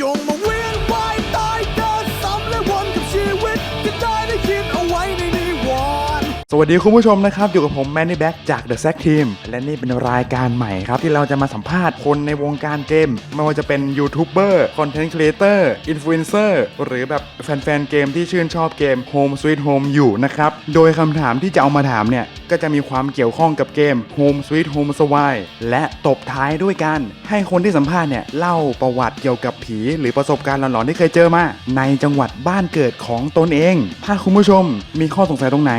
จ สวัสดีคุณผู้ชมนะครับ อยู่กับผมแมนนี่แบ็กจาก The s a c Team และนี่เป็นรายการใหม่ครับ ที่เราจะมาสัมภาษณ์คนในวงการเกม ไม่ว่าจะเป็นยูทูบเบอร์คอนเทนต์ครีเอเตอร์อินฟลูเอนเซอร์หรือแบบแฟนๆเกมที่ชื่นชอบเกม Home Sweet Home อยู่นะครับ โดยคำถามที่จะเอามาถามเนี่ย ก็จะมีความเกี่ยวข้องกับเกม Home Sweet Home s w i และตบท้ายด้วยการให้คนที่สัมภาษณ์เนี่ยเล่าประวัติเกี่ยวกับผี หรือประสบการณ์หลอนๆที่เคยเจอมาในจังหวัดบ้านเกิดของตนเอง ถ้าคุณผู้ชมมีข้อสงสัยตรงไหน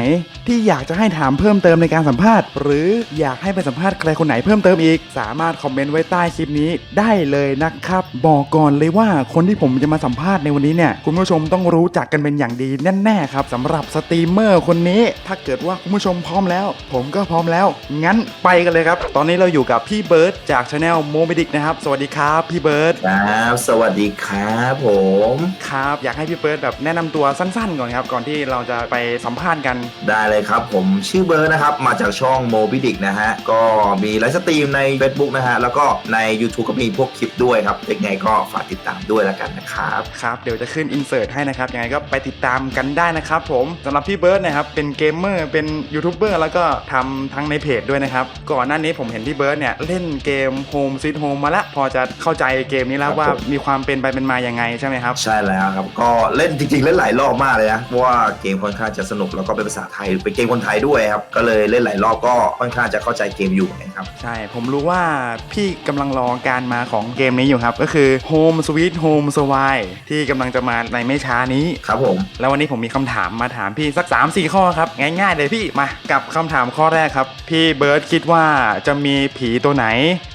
ที่อยากจะให้ถามเพิ่มเติมในการสัมภาษณ์ หรืออยากให้ไปสัมภาษณ์ใครคนไหนเพิ่มเติมอีก สามารถคอมเมนต์ไว้ใต้คลิปนี้ได้เลยนะครับ บอกก่อนเลยว่าคนที่ผมจะมาสัมภาษณ์ในวันนี้เนี่ยคุณผู้ชมต้องรู้จักกันเป็นอย่างดีแน่ๆครับสำหรับสตรีมเมอร์คนนี้ ถ้าเกิดว่าคุณผู้ชมพร้อมแล้ว ผมก็พร้อมแล้ว งั้นไปกันเลยครับ ตอนนี้เราอยู่กับพี่เบิร์ดจากช anel โมบิดิกนะครับ สวัสดีครับพี่เบิร์ดครับ สวัสดีครับผมครับ อยากให้พี่เบิร์ดแบบแนะนำตัวสั้นๆก่อนครับ ก่อนที่เราจะไปสัมภาษณ์กันได้เลยครับ ผมชื่อเบิร์ดนะครับ มาจากช่องโมบิดิกนะฮะ ก็มีไลฟ์สตรีมใน Facebook นะฮะ แล้วก็ใน YouTube ก็มีพวกคลิปด้วยครับยังไงก็ฝากติดตามด้วยแล้วกันนะครับ ครับ เดี๋ยวจะขึ้นอินเสิร์ตให้นะครับ ยังไงก็ไปติดตามกันได้นะครับผมสำหรับพี่เบิร์ดนะครับ เป็นเกมเมอร์ เป็นยูทูบเบอร์ แล้วก็ทำทั้งในเพจด้วยนะครับ ก่อนหน้านี้ผมเห็นพี่เบิร์ดเนี่ยเล่นเกม Home Sweet Home มาละพอจะเข้าใจเกมนี้แล้วครับว่าผม มีความเป็นไปเป็นมายังไงใช่ไหมครับ ใช่แล้วครับ ก็เล่นจริงๆ เล่นหลายรอบมากเลยนะ เพราะว่าเกมค่อนข้างจะสนุกแล้วก็เป็นภาษาไทยเป็นเกมคนไทยด้วยครับ ก็เลยเล่นหลายรอบก็ค่อนข้างจะเข้าใจเกมอยู่นะครับ ใช่ ผมรู้ว่าพี่กำลังรอการมาของเกมนี้อยู่ครับ ก็คือ Home Sweet Home s w i ที่กำลังจะมาในไม่ช้านี้ ครับผม แล้ววันนี้ผมมีคำถามมาถามพี่สัก 3 4 ข้อครับ ง่ายๆเลยพี่มากับคำถามข้อแรกครับ พี่เบิร์ดคิดว่าจะมีผีตัวไหน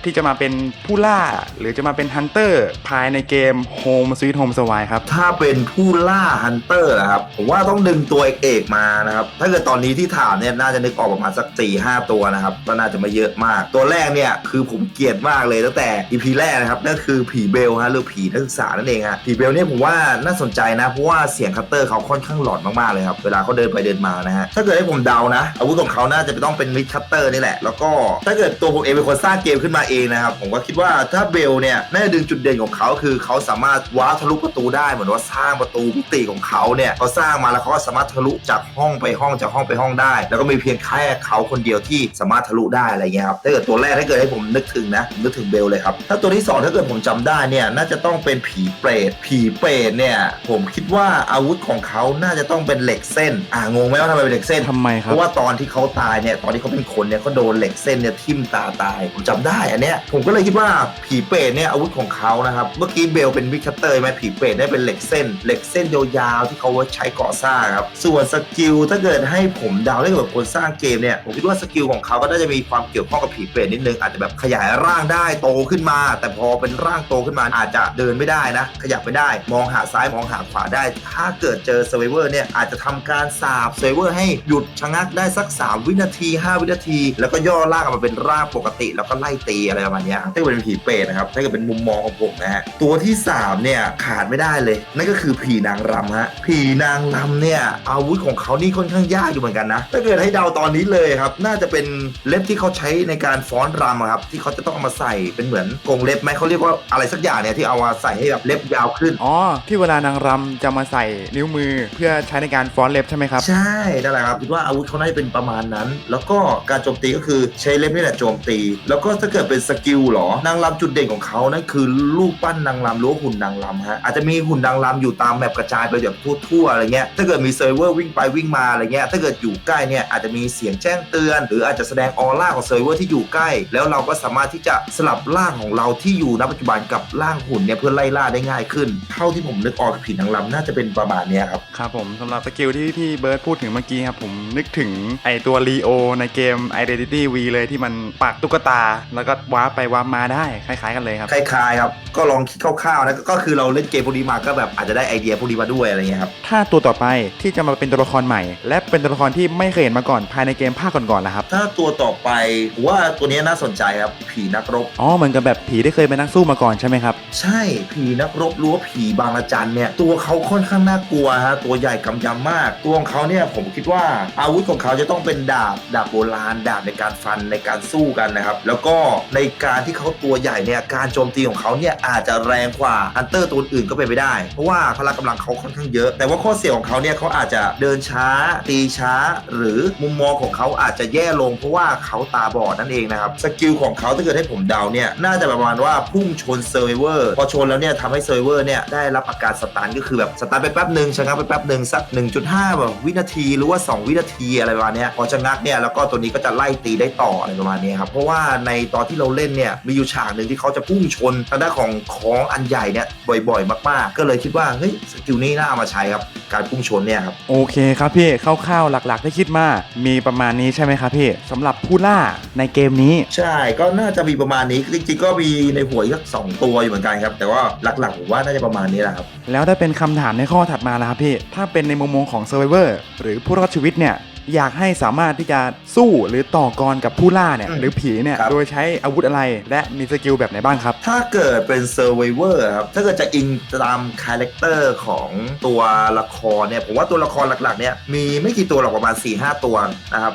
ที่จะมาเป็นผู้ล่า หรือจะมาเป็นฮันเตอร์ภายในเกม Home Sweet Home s w i ครับ ถ้าเป็นผู้ล่าฮันเตอร์นะครับผมว่าต้องดึงตัวเอกๆมานะครับ ถ้าเกิดตอนนี้ที่ถามเนี่ยน่าจะนึกออกประมาณสัก4ี่ห้าตัวนะครับก็น่าจะไม่เยอะมาก ตัวแรกเนี่ยคือผมเกลียดมากเลยตั้งแต่ EP แรกนะครับนั่นคือผีเบลฮะหรือผีนักศึกษานั่นเองฮะผีเบลเนี่ยผมว่าน่าสนใจนะเพราะว่าเสียงคัตเตอร์เขาค่อนข้างหลอนมากๆเลยครับเวลาเขาเดินไปเดินมานะฮะถ้าเกิดให้ผมเดานะ อาวุธของเขาน่าจะต้องเป็นมิดคัตเตอร์นี่แหละ แล้วก็ถ้าเกิดตัวผมเองเป็นคนสร้างเกมขึ้นมาเองนะครับผมก็คิดว่าถ้าเบลเนี่ยน่าจะดึงจุดเด่นของเขาคือเขาสามารถว้าทะลุประตูได้เหมือนว่าสร้างประตูมิติของเขาเนี่ยเขาสร้างมาแล้วเขาก็สามารถทะลุจากห้องไปห้องจากห้องไปห้องได้ แล้วก็มีเพียงแค่เขาคนเดียวที่สามารถทะลุได้อะไรเงี้ยครับถ้าเกิดตัวแรกถ้าเกิดให้ผมนึกถึงนะผมนึกถึงเบลเลยครับถ้าตัวที่สองถ้าเกิดผมจำได้เนี่ยน่าจะต้องเป็นผีเปรตผีเปรตเนี่ยผมคิดว่าอาวุธของเขาน่าจะต้องเป็นเหล็กเส้นอ่างงไหมว่าทำไมเป็นเหล็กเส้นทำไมคเพรับราะว่าตอนที่เขาตายเนี่ยตอนที่เขาเป็นคนเนี่ยเขาโดนเหล็กเส้นเนี่ยทิ่มตาตายผมจำได้อันเนี้ยผมก็เลยคิดว่าผีเปรตเนี่ยอาวุธของเขานะครับเมื่อกี้เบลเป็นวิกคัตเตอร์ใช่ไหมผีเปรตได้เป็นเหล็กเส้น เหล็กเส้นยาวๆที่เขาไว้ใช้ก่อสร้างครับส่วนสกิลถ้าเกิดให้ผมเดาได้กับคนสร้างเกมเนี่ยผมคิดว่าสกิลของเขาก็น่าจะมีความเกี่ยวข้องกับผีเปรตนิดนึงอาจจะแบบขยายร่างได้โตขึ้นมา แต่พอเป็นร่างโตขึ้นมาอาจจะเดินไม่ได้นะ ขยับไม่ได้ มองหาซ้ายมองหาขวาได้ ถ้าเกิดเจอเซเวอร์เนี่ยอาจจะทำการสาบเซเวอร์ให้หยุดชะงักได้สัก 3 วินาที 5 วินาที แล้วก็ย่อร่างออกมาเป็นร่างปกติ แล้วก็ไล่ตีอะไรประมาณนี้ถ้าเกิดเป็นผีเปรตนะครับถ้าเกิดเป็นมุมมองของผมนะฮะตัวที่สามเนี่ยขาดไม่ได้เลย นั่นก็คือผีนางรำฮะผีนางรำเนี่ยอาวุธของเขานี่ค่อนข้างยากอยู่เหมือนกันนะ ถ้าเกิดให้เดาตอนนี้เลยครับ น่าจะเป็นเล็บที่เขาใช้ในการฟ้อนรำอะครับ ที่เขาจะต้องเอามาใส่เป็นเหมือนกรงเล็บไหมเขาเรียกว่าอะไรสักอย่างเนี่ยที่เอามาใส่ให้แบบเล็บยาวขึ้น อ๋อ ที่เวลานางรำจะมาใส่นิ้วมือเพื่อใช้ในการฟ้อนเล็บใช่ไหมครับ ใช่นั่นแหละครับคิดว่าอาวุธเขาน่าจะเป็นประมาณนั้น แล้วก็การโจมตีก็คือใช้เล็บนี่แหละโจมตี แล้วก็ถ้าเกิดเป็นสกิลเหรอนางรำจุดเด่นของเขานั่นคือรูปปั้นนางรำหรือว่าหุ่นนางรำฮะอาจจะมีหุ่นนางรำอยู่ตามแมปกระจายไปแบบทั่วๆอะไรเงี้ยถ้าเกิดมีเซิร์ฟเวอร์วิ่งไปวิ่งมาอะไรเงี้ยถ้าเกิดอยู่ใกล้เนี่ยอาจจะมีเสียงแจ้งเตือน หรืออาจจะแสดงออร่าของเซิร์ฟเวอร์ที่อยู่ใกล้ แล้วเราก็สามารถที่จะสลับร่างของเราที่อยู่ณปัจจุบันกับร่างหุ่นเนี่ยเพื่อไล่ล่าได้ง่ายขึ้น เท่าที่ผมนึกออกกับผีนางรำน่าจะเป็นประมาณเนี้ยครับครับผมสำหรับสกิลที่พี่เบิร์ดพูดถึงเมื่อกี้ครับผมนึกถึงไอตัวลีโอในเกม Identity V เลยที่มันปากตุ๊กตา แล้วก็ว้าร์ปไปว้าร์ปมาได้คล้ายๆกันเลยครับคล้ายๆครับ ก็ลองคิดคร่าวๆนะก็คือเราเล่นเกมพวกนี้มาก็แบบอาจจะได้ไอเดียพวกนี้มาด้วยอะไรเงี้ยครับถ้าตัวต่อไปที่จะมาเป็นตัวละครใหม่ และเป็นตัวละครที่ไม่เคยเห็นมาก่อนภายในเกมภาคก่อนๆล่ะครับ ถ้าตัวต่อไปผมว่าตัวนี้น่าสนใจครับผีนักรบ อ๋อเหมือนกับแบบผีที่เคยเป็นนักสู้มาก่อนใช่ไหมครับ ใช่ผีนักรบหรือว่าผีบางระจันเนี่ยตัวเขาค่อนข้างน่ากลัวฮะตัวใหญ่กำยำมาก ตัวของเขาเนี่ยผมคิดว่าอาวุธของเขาจะต้องเป็นดาบดาบโบราณดาบในการฟันในการสู้กันนะครับแล้วก็ในการที่เขาตัวใหญ่เนี่ยการโจมตีของเขาเนี่ยอาจจะแรงกว่าฮันเตอร์ตัวอื่นก็เป็นไปได้ เพราะว่าพละกำลังเขาค่อนข้างเยอะ แต่ว่าข้อเสียของเขาเนี่ยเขาอาจจะเดินช้า ตีช้า หรือมุมมองของเขาอาจจะแย่ลง เพราะว่าเขาตาบอดนั่นเองนะครับสกิลของเขาถ้าเกิดให้ผมเดาเนี่ยน่าจะประมาณว่าพุ่งชนเซอร์เวอร์พอชนแล้วเนี่ยทำให้เซอร์เวอร์เนี่ยได้รับอาการสตันก็คือแบบสตันไปแป๊บหนึ่งชะงักไปแป๊บหนึ่งสัก 1.5แบบวินาทีหรือว่า 2 วินาทีอะไรประมาณเนี้ยพอชะงักเนี่ยแล้วก็ตัวนี้ก็จะไล่ตีได้ต่ออะไรประมาณเนี้ยครับเพราะว่าในตอนที่เราเล่นเนี่ยมีอยู่ฉากหนึ่งที่เขาจะพุ่งชนทางด้านของของอันใหญ่เนี่ยบ่อยๆ มากๆ ก็เลยคิดว่าเฮ้ยสกิลนี้น่าเอามาใช้ครับการพุ่งชนเนี่ยครับ โอเคครับพี่คร่าวๆหลักๆที่คิดมามีประมาณนี้ใช่ไหมครับพี่สำหรับผู้ล่าในเกมนี้ ใช่ก็น่าจะมีประมาณนี้จริงๆก็มีในหัวอีกสักสองตัวอยู่เหมือนกันครับ แต่ว่าหลักๆผมว่าน่าจะประมาณนี้แหละครับแล้วถ้าเป็นคำถามในข้อถัดมาแล้วครับพี่ ถ้าเป็นในมุมมองของ Survivor หรือผู้รอดชีวิตเนี่ย อยากให้สามารถที่จะสู้หรือต่อกรกับผู้ล่าเนี่ยอืมหรือผีเนี่ยครับโดยใช้อาวุธอะไรและมีสกิลแบบไหนบ้างครับ ถ้าเกิดเป็น Survivor ครับถ้าเกิดจะอิงตามคาแรคเตอร์ของตัวละครเนี่ยผมว่าตัวละครหลักๆเนี่ยมีไม่กี่ตัวหรอกประมาณ4-5 ตัวนะครับ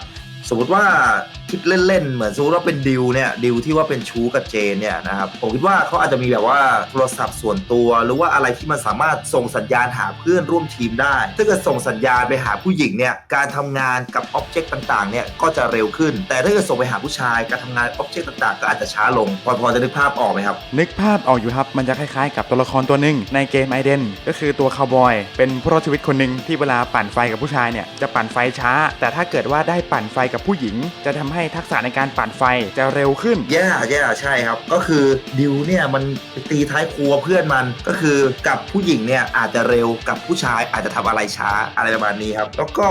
สมมติว่า คิดเล่นๆ เหมือนสมมติว่าเป็นดิวเนี่ยดิวที่ว่าเป็นชู้กับเจนเนี่ยนะครับผมคิดว่าเขาอาจจะมีแบบว่าโทรศัพท์ส่วนตัว หรือว่าอะไรที่มันสามารถส่งสัญญาณหาเพื่อนร่วมทีมได้ ถ้าเกิดส่งสัญญาณไปหาผู้หญิงเนี่ยการทำงานกับอ็อบเจกต์ต่างๆเนี่ยก็จะเร็วขึ้น แต่ถ้าเกิดส่งไปหาผู้ชายการทำงานอ็อบเจกต์ต่างๆ ก็อาจจะช้าลง พอพอจะนึกภาพออกไหมครับนึกภาพออกอยู่ครับมันจะคล้ายๆ กับตัวละครตัวหนึ่งในเกมไอเดนก็คือตัวคาวบอยเป็นผู้รอดชีวิตคนหนึ่งที่เวลาปั่นไฟกับผู้ชายเนี่ยจะปั่นไฟช้า แต่ถ้าเกิดว่าได้ปั่นไฟกับผู้หญิง จะทำให้ทักษะในการปั่นไฟจะเร็วขึ้น แย่แย่ใช่ครับ ก็คือดิวเนี่ยมันตีท้ายครัวเพื่อนมันก็คือกับผู้หญิงเนี่ยอาจจะเร็วกับผู้ชายอาจจะทำอะไรช้าอะไรประมาณนี้ครับ แล้วก็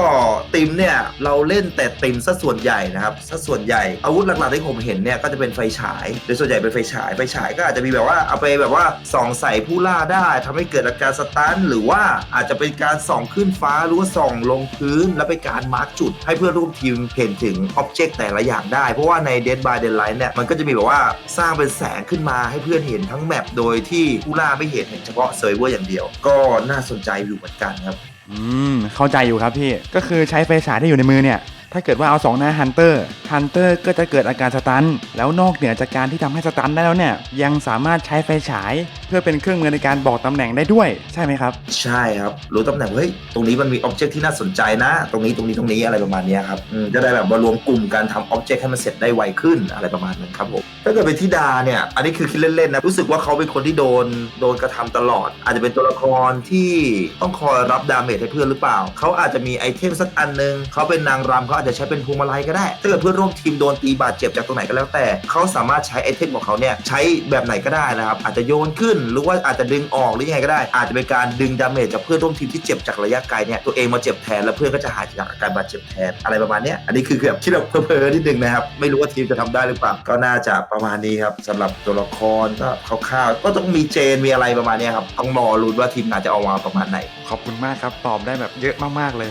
ติมเนี่ยเราเล่นแต่ติมซะส่วนใหญ่นะครับซะส่วนใหญ่อาวุธหลักๆที่ผมเห็นเนี่ยก็จะเป็นไฟฉายโดยส่วนใหญ่เป็นไฟฉายไฟฉายก็อาจจะมีแบบว่าเอาไปแบบว่าส่องใส่ผู้ล่าได้ทำให้เกิดอาการสตันหรือว่าอาจจะเป็นการส่องขึ้นฟ้าหรือว่าส่องลงพื้น แล้วเป็นการมาร์กจุดให้เพื่อนร่วมทีมเห็นถึงอ็อบเจกต์แต่ละอย่างได้ เพราะว่าใน Dead by Daylight เนี่ยมันก็จะมีแบบว่าสร้างเป็นแสงขึ้นมาให้เพื่อนเห็นทั้งแมปโดยที่ผู้ล่าไม่เห็นเห็นเฉพาะเซิร์ฟเวอร์อย่างเดียว ก็น่าสนใจอยู่เหมือนกันครับ อืม เข้าใจอยู่ครับพี่ ก็คือใช้ไฟฉายที่อยู่ในมือเนี่ย ถ้าเกิดว่าเอาสองหน้าฮันเตอร์ฮันเตอร์ก็จะเกิดอาการสตัน แล้วนอกเหนือจากการที่ทำให้สตันได้แล้วเนี่ยยังสามารถใช้ไฟฉาย เพื่อเป็นเครื่องมือในการบอกตำแหน่งได้ด้วย ใช่ไหมครับ ใช่ครับ รู้ตำแหน่งเฮ้ยตรงนี้มันมีอ็อบเจกต์ที่น่าสนใจนะ ตรงนี้ตรงนี้ตรงนี้อะไรประมาณนี้ครับอืมจะได้แบบมารวมกลุ่มการทำอ็อบเจกต์ให้มันเสร็จได้ไวขึ้นอะไรประมาณนั้นครับผม ถ้าเกิดเป็นทิดาเนี่ย อันนี้คือคิดเล่นๆนะ รู้สึกว่าเขาเป็นคนที่โดนโดนกระทำตลอด อาจจะเป็นตัวละครที่ต้องคอยรับดาเมจให้เพื่อนหรือเปล่า เขาอาจจะมีไอเทมสักอันหนึง เขาเป็นนางรำเขาอาจจะใช้เป็นพวงมาลัยก็ได้ ถ้าเกิดเพื่อนร่วมทีมโดนตีบาดเจ็บจากตรงไหนก็แล้วแต่ เขาสามารถใช้ไอเทมของเขาเนี่ยใช้แบบไหนก็ได้นะครับ อาจจะโยนขึ้น หรือว่าอาจจะดึงออกหรือยังไงก็ได้ อาจจะเป็นการดึงดาเมจจากเพื่อนร่วมทีมที่เจ็บจากระยะไกลเนี่ยตัวเองมาเจ็บแทนแล้วเพื่อนก็จะหายจากอาการบาดเจ็บแทนอะไรประมาณนี้อันนี้คือแบบคิดแบบเพ้อๆนิดนึงนะครับไม่รู้ว่าทีมจะทำได้หรือเปล่าก็น่าจะประมาณนี้ครับสำหรับตัวละครก็คร่าวๆก็ต้องมีเจนมีอะไรประมาณเนี้ยครับต้องรอลุ้นว่าทีมงานจะเอามาประมาณไหน ขอบคุณมากครับ ตอบได้แบบเยอะมากๆเลย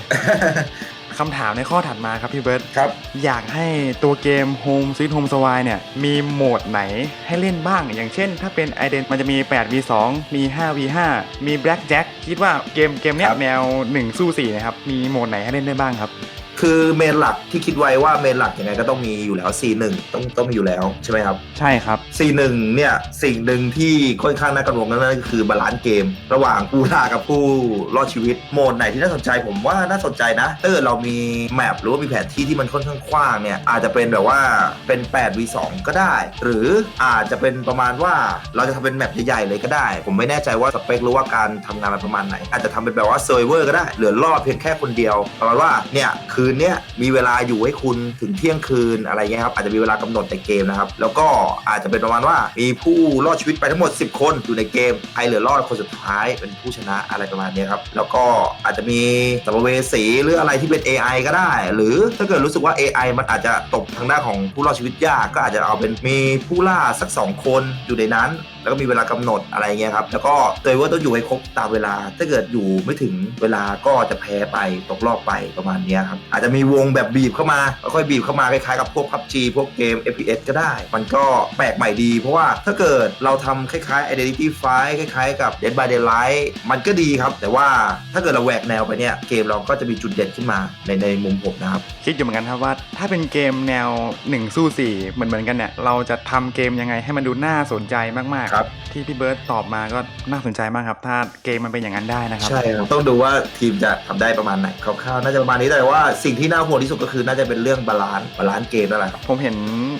คำถามในข้อถัดมาครับพี่เบิร์ตครับ อยากให้ตัวเกม Home Sweet Home s w i เนี่ยมีโหมดไหนให้เล่นบ้าง อย่างเช่น ถ้าเป็น i d e n มันจะมี 8v2 มี 5v5 มี Blackjack คิดว่าเกมเกมเนี้ยครับแนว 1 สู้ 4 นะครับ มีโหมดไหนให้เล่นได้บ้างครับ คือเมนหลักที่คิดไว้ว่าเมนหลักยังไงก็ต้องมีอยู่แล้ว C1 ต้องต้องมีอยู่แล้วใช่ไหมครับ ใช่ครับ C1 เนี่ยสิ่งหนึ่งที่ค่อนข้างน่ากังวลนั่นก็คือบาลานซ์เกม ระหว่างผู้ล่ากับผู้รอดชีวิตโหมดไหนที่น่าสนใจผมว่าน่าสนใจนะถ้าเกิดเรามีแมปหรือว่ามีแผนที่ที่มันค่อนข้างกว้างเนี่ยอาจจะเป็นแบบว่าเป็น 8v2 ก็ได้ หรืออาจจะเป็นประมาณว่าเราจะทำเป็นแมปใหญ่ๆเลยก็ได้ ผมไม่แน่ใจว่าสเปคหรือว่าการทำงานมันประมาณไหน อาจจะทำเป็นแบบว่าเซอร์เวอร์ก็ได้เหลือรอดเพียงแค่คนเดียวประมาณว่าเนี่ยคืนเนี้ยมีเวลาอยู่ให้คุณถึงเที่ยงคืนอะไรเงี้ยครับอาจจะมีเวลากำหนดในเกมนะครับแล้วก็อาจจะเป็นประมาณว่ามีผู้รอดชีวิตไปทั้งหมด 10 คนอยู่ในเกมใครเหลือรอดคนสุดท้ายเป็นผู้ชนะอะไรประมาณนี้ครับแล้วก็อาจจะมีสัมภเวสีหรืออะไรที่เป็น AI ก็ได้ หรือถ้าเกิดรู้สึกว่า AI มันอาจจะตกทางด้านของผู้รอดชีวิตยากก็อาจจะเอาเป็นมีผู้ล่าสักสองคนอยู่ในนั้นแล้วก็มีเวลากำหนดอะไรเงี้ยครับแล้วก็เตยว่าต้องอยู่ให้ครบตามเวลา ถ้าเกิดอยู่ไม่ถึงเวลาก็จะแพ้ไปตกรอบไปประมาณนี้ครับอาจจะมีวงแบบบีบเข้ามาค่อยบีบเข้ามาคล้ายๆกับพวก PUBG พวกเกม FPS ก็ได้ มันก็แปลกใหม่ดี เพราะว่าถ้าเกิดเราทำคล้ายๆ Identity f i คล้ายๆ กับ Dead by Daylight มันก็ดีครับ แต่ว่าถ้าเกิดเราแหวกแนวไปเนี่ย เกมเราก็จะมีจุดเด่นขึ้นมาในในมุมผมนะครับ คิดอยู่เหมือนกันครับว่า ถ้าเป็นเกมแนว 1 สู้ 4 เหมือนเหมือนกันเนี่ย เราจะทำเกมยังไงให้มันดูน่าสนใจมากครับครับ ที่พี่เบิร์ตตอบมาก็น่าสนใจมากครับ ถ้าเกมมันเป็นอย่างนั้นได้นะครับใช่ครับต้องดูว่าทีมจะทำได้ประมาณไหนคร่าวๆน่าจะประมาณนี้แต่ว่าสิ่งที่น่าห่วงที่สุดก็คือน่าจะเป็นเรื่องบาลานซ์บาลานซ์เกมนั่นแหละครับผมเห็น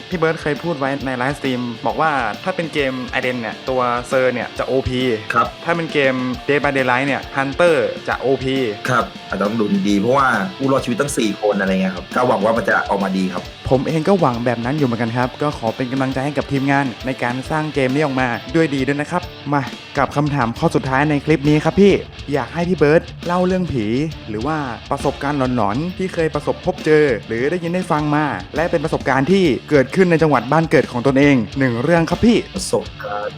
พี่เบิร์ตเคยพูดไว้ในไลฟ์สตรีมบอกว่าถ้าเป็นเกมไอเดนเนี่ยตัวเซอร์เนี่ยจะ OP ครับถ้าเป็นเกม Day by Daylight เนี่ย Hunter จะ OP ครับอาจจะต้องดูดีๆเพราะว่าผู้รอดชีวิตตั้ง 4 คนอะไรเงี้ยครับก็หวังว่ามันจะออกมาดีครับ ผมเองก็หวังแบบนั้นอยู่เหมือนกันครับ ก็ขอเป็นกำลังใจให้กับทีมงาน ในการสร้างเกมนี้ออกมาด้วยดีด้วยนะครับ มากับคำถามข้อสุดท้ายในคลิปนี้ครับพี่อยากให้พี่เบิร์ตเล่าเรื่องผี หรือว่าประสบการณ์หลอนๆที่เคยประสบพบเจอ หรือได้ยินได้ฟังมา และเป็นประสบการณ์ที่เกิดขึ้นในจังหวัดบ้านเกิดของตนเองหนึ่งเรื่องครับพี่ประสบการณ์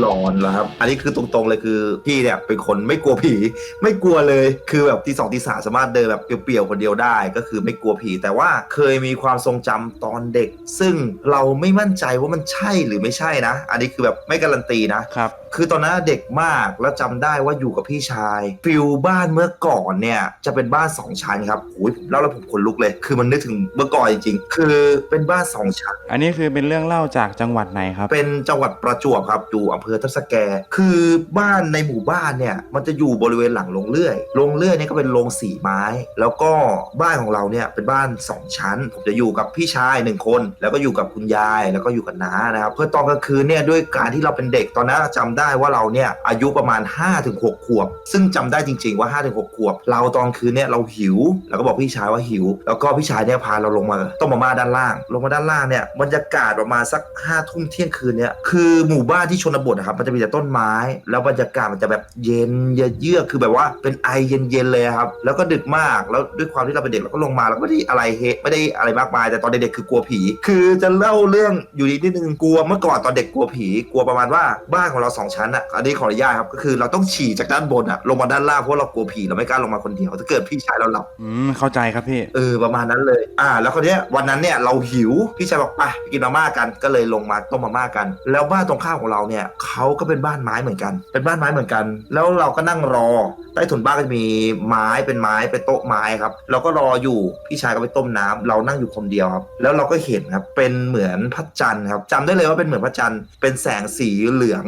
หลอนๆเหรอครับอันนี้คือตรงๆเลยคือพี่เนี่ยเป็นคนไม่กลัวผี ไม่กลัวเลยคือแบบที่สองที่สามสามารถเดินแบบเปลี่ยวๆคนเดียวได้ ก็คือไม่กลัวผี แต่ว่าเคยมีความทรงจำตอนเด็ก ซึ่งเราไม่มั่นใจว่ามันใช่หรือไม่ใช่นะ อันนี้คือแบบไม่การันตีนะครับ คือตอนนั้นเด็กมากแล้วจำได้ว่าอยู่กับพี่ชายฟิลบ้านเมื่อก่อนเนี่ยจะเป็นบ้านสองชั้นครับโอ้ยผมเล่าแล้วผมขนลุกเลย คือมันนึกถึงเมื่อก่อนจริงๆคือเป็นบ้านสองชั้นอันนี้คือเป็นเรื่องเล่าจากจังหวัดไหนครับ เป็นจังหวัดประจวบครับอยู่อำเภอทับสแก คือบ้านในหมู่บ้านเนี่ยมันจะอยู่บริเวณหลังโรงเลื่อยโรงเลื่อยเนี่ยก็เป็นโรงสีไม้ แล้วก็บ้านของเราเนี่ยเป็นบ้านสองชั้น ผมจะอยู่กับพี่ชายหนึ่งคน แล้วก็อยู่กับคุณยายแล้วก็อยู่กับน้านะครับเพื่อตอนกลางคืนเนี่ยด้วยการที่เราเป็นเด็กตอนนั้นจำได้ได้ว่าเราเนี่ยอายุประมาณ 5-6 ขวบ ซึ่งจำได้จริง ๆว่า 5-6 ขวบ เราตอนคืนเนี่ยเราหิวแล้วก็บอกพี่ชายว่าหิว แล้วก็พี่ชายเนี่ยพาเราลงมาต้มมาม่าด้านล่าง ลงมาด้านล่างเนี่ยบรรยากาศประมาณสัก5้าทุ่มเที่ยงคืนเนี่ยคือหมู่บ้านที่ชนบทนะครับมันจะมีแต่ต้นไม้ แล้วบรรยากาศมันจะแบบเย็นเยือกคือแบบว่าเป็นไอเย็นๆเลยครับแล้วก็ดึกมากแล้วด้วยความที่เราเป็นเด็กเราก็ลงมาเราก็ไม่ได้อะไรเฮไม่ได้อะไรมากมาย แต่ตอนเด็กๆคือกลัวผี คือจะเล่าเรื่องอยู่นิดนึงกลัวเมื่อก่อนตอนเด็กกลัวผีกลัวประมาณว่าบ้านของเราสองชั้นอะอันนี้ขออนุญาตครับก็คือเราต้องฉี่จากด้านบนอะลงมาด้านล่างเพราะเรากลัวผีเราไม่กล้าลงมาคนเดียวถ้าเกิดพี่ชายเราหลับอืมเข้าใจครับพี่ เออประมาณนั้นเลย อ่า แล้วคนเนี้ยวันนั้นเนี่ยเราหิวพี่ชายบอกไปไปกินมาม่ากันก็เลยลงมาต้มมาม่ากัน แล้วบ้านตรงข้ามของเราเนี่ยเขาก็เป็นบ้านไม้เหมือนกัน เป็นบ้านไม้เหมือนกัน แล้วเราก็นั่งรอ ใต้ถุนบ้านก็จะมีไม้เป็นไม้เป็นโต๊ะไม้ครับเราก็รออยู่พี่ชายก็ไปต้มน้ำเรานั่งอยู่คนเดียวครับแล้วเราก็เห็นครับเป็นเหมือนพระจันทร์ครับจำได้เลยว่าเป็นเหมือนพระจันทร์เป็นแสงสีเหลือง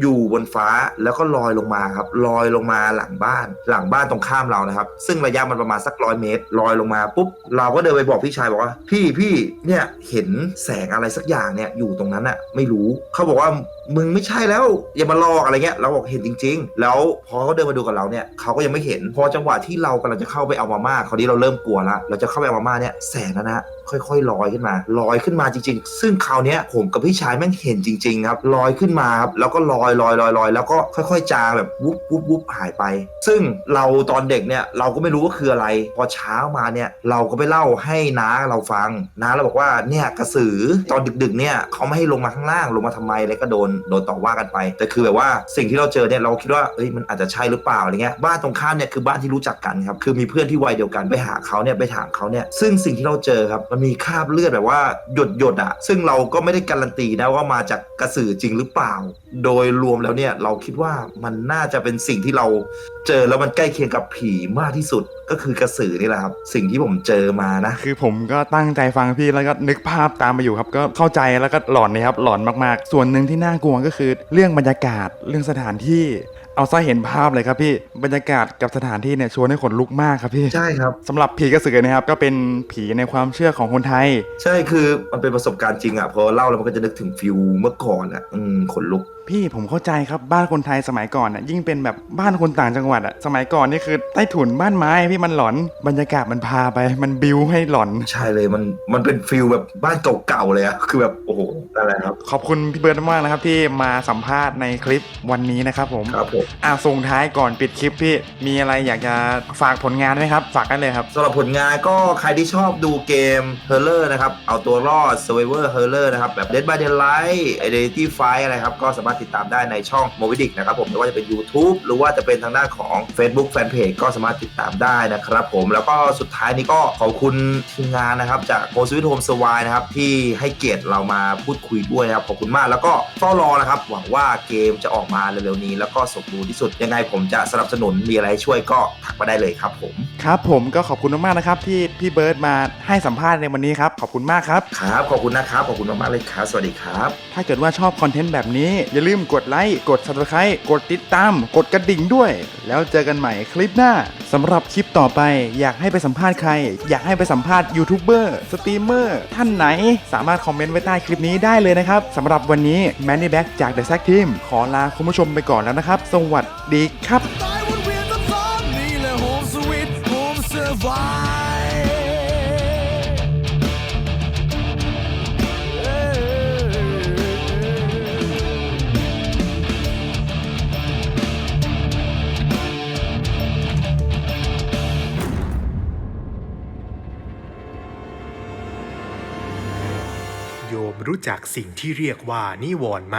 อยู่บนฟ้าแล้วก็ลอยลงมาครับลอยลงมาหลังบ้าน หลังบ้านตรงข้ามเรานะครับ ซึ่งระยะมันประมาณสักร้อยเมตรลอยลงมาปุ๊บเราก็เดินไปบอกพี่ชายบอกว่า พี่พี่เนี่ยเห็นแสงอะไรสักอย่างเนี่ยอยู่ตรงนั้นอะไม่รู้เขาบอกว่า มึงไม่ใช่แล้วอย่ามาลอกอะไรเงี้ยเราบอกเห็นจริง ๆ แล้วพอเขาเดินมาดูกับเราเนี่ยเขาก็ยังไม่เห็นพอจังหวะที่เรากำลังจะเข้าไปเอามาม่าคราวนี้เราเริ่มกลัวละเราจะเข้าไปเอามาม่าเนี่ยแสงนั้วนะค่อยๆลอยขึ้นมา ลอยขึ้นมาจริง ๆ ซึ่งคราวนี้ผมกับพี่ชายแม่งเห็นจริงๆครับลอยขึ้นมาครับแล้วก็ลอยลอยลอยลอยแล้วก็ค่อยๆจางแบบวุบวุบวุบหายไป ซึ่งเราตอนเด็กเนี่ยเราก็ไม่รู้ว่าคืออะไร พอเช้ามาเนี่ยเราก็ไปเล่าให้น้าเราฟังน้าเราบอกว่าเนี่ยกระสือตอนดึกๆเนี่ยเขาไม่ให้ลงมาข้างล่างลงมาทำไมแล้วก็โดนโดนต่อว่ากันไป แต่คือแบบว่าสิ่งที่เราเจอเนี่ยเราคิดว่าเอ้ยมันอาจจะใช่หรือเปล่าอะไรเงี้ยบ้านตรงข้ามเนี่ยคือบ้านที่รู้จักกันครับคือมีเพื่อนที่วัยเดียวกันไปหาเขาเนี่ยไปถามเขาเนี่ยซึ่งสิ่งที่เราเจอครับมันมีคราบเลือดแบบว่าหยดหยดอะซึ่งเราก็ไม่ได้การันตีนะว่ามาจากกระสือจริงหรือเปล่า โดยรวมแล้วเนี่ยเราคิดว่ามันน่าจะเป็นสิ่งที่เราเจอแล้วมันใกล้เคียงกับผีมากที่สุดก็คือกระสือนี่แหละครับ สิ่งที่ผมเจอมานะ คือผมก็ตั้งใจฟังพี่แล้วก็นึกภาพตามไปอยู่ครับ ก็เข้าใจแล้วก็หลอนเลยครับหลอนมากๆ ส่วนหนึ่งที่น่ากลัวก็คือ เรื่องบรรยากาศเรื่องสถานที่ เอาซะเห็นภาพเลยครับพี่บรรยากาศกับสถานที่เนี่ยชวนให้ขนลุกมากครับพี่ใช่ครับสำหรับผีกระสือนะครับก็เป็นผีในความเชื่อของคนไทย ใช่คือมันเป็นประสบการณ์จริงอะพอเล่าแล้วมันก็จะนึกถึงฟิลเมื่อก่อนอะอืมขนลุก พี่ผมเข้าใจครับบ้านคนไทยสมัยก่อนอะยิ่งเป็นแบบบ้านคนต่างจังหวัดอะสมัยก่อนนี่คือใต้ถุนบ้านไม้พี่มันหลอนบรรยากาศมันพาไป มันบิวให้หลอน ใช่เลยมันมันเป็นฟิลแบบบ้านเก่าๆเลยอะคือแบบโอ้โหอะไรครับ ขอบคุณพี่เบิร์ดมากนะครับที่มาสัมภาษณ์ในคลิปวันนี้นะครับผมครับผมอะส่งท้ายก่อนปิดคลิปพี่มีอะไรอยากจะฝากผลงานไหมครับ ฝากกันเลยครับสำหรับผลงานก็ใครที่ชอบดูเกม h o r r o r นะครับเอาตัวรอด Survivor h o r r o r นะครับแบบ Dead by Daylight Identity Fight อะไรครับก็สามารถติดตามได้ในช่อง m o v i d i c นะครับผมไม่ว่าจะเป็น YouTube หรือว่าจะเป็นทางด้านของ Facebook Fanpage ก็สามารถติดตามได้นะครับผมแล้วก็สุดท้ายนี้ก็ขอบคุณทีมงานนะครับจาก m o s w i t Home Survive นะครับที่ให้เกียรติเรามาพูดคุยด้วยนะครับขอบคุณมากแล้วก็เฝ้ารอนะครับหวังว่าเกมจะออกมาเร็วๆนี้ แล้วก็สมบูรณ์ที่สุดยังไงผมจะสนับสนุนมีอะไรให้ช่วยก็ทักมาได้เลยครับผมครับ ผมก็ขอบคุณมากๆนะครับที่พี่เบิร์ดมาให้สัมภาษณ์ในวันนี้ครับขอบคุณมากครับครับขอบคุณนะครับขอบคุณมากๆเลยครับสวัสดีครับ ถ้าเกิดว่าชอบคอนเทนต์แบบนี้อย่าาลืมกดไลค์ กด subscribe กดติดตาม กดกระดิ่งด้วย แล้วเจอกันใหม่คลิปหน้าสำหรับคลิปต่อไป อยากให้ไปสัมภาษณ์ใคร อยากให้ไปสัมภาษณ์ยูทูบเบอร์สตรีมเมอร์ท่านไหน สามารถคอมเมนต์ไว้ใต้คลิปนี้ได้เลยนะครับสำหรับวันนี้แมนนี่แบ็กจาก The Sack Team ขอลาคุณผู้ชมไปก่อนแล้วนะครับ สวัสดีครับ ตายวนเวียนซ้ำๆนี่แหละโฮมสวีทโฮมเซอร์ไว จักสิ่งที่เรียกว่านิวรณ์ไหม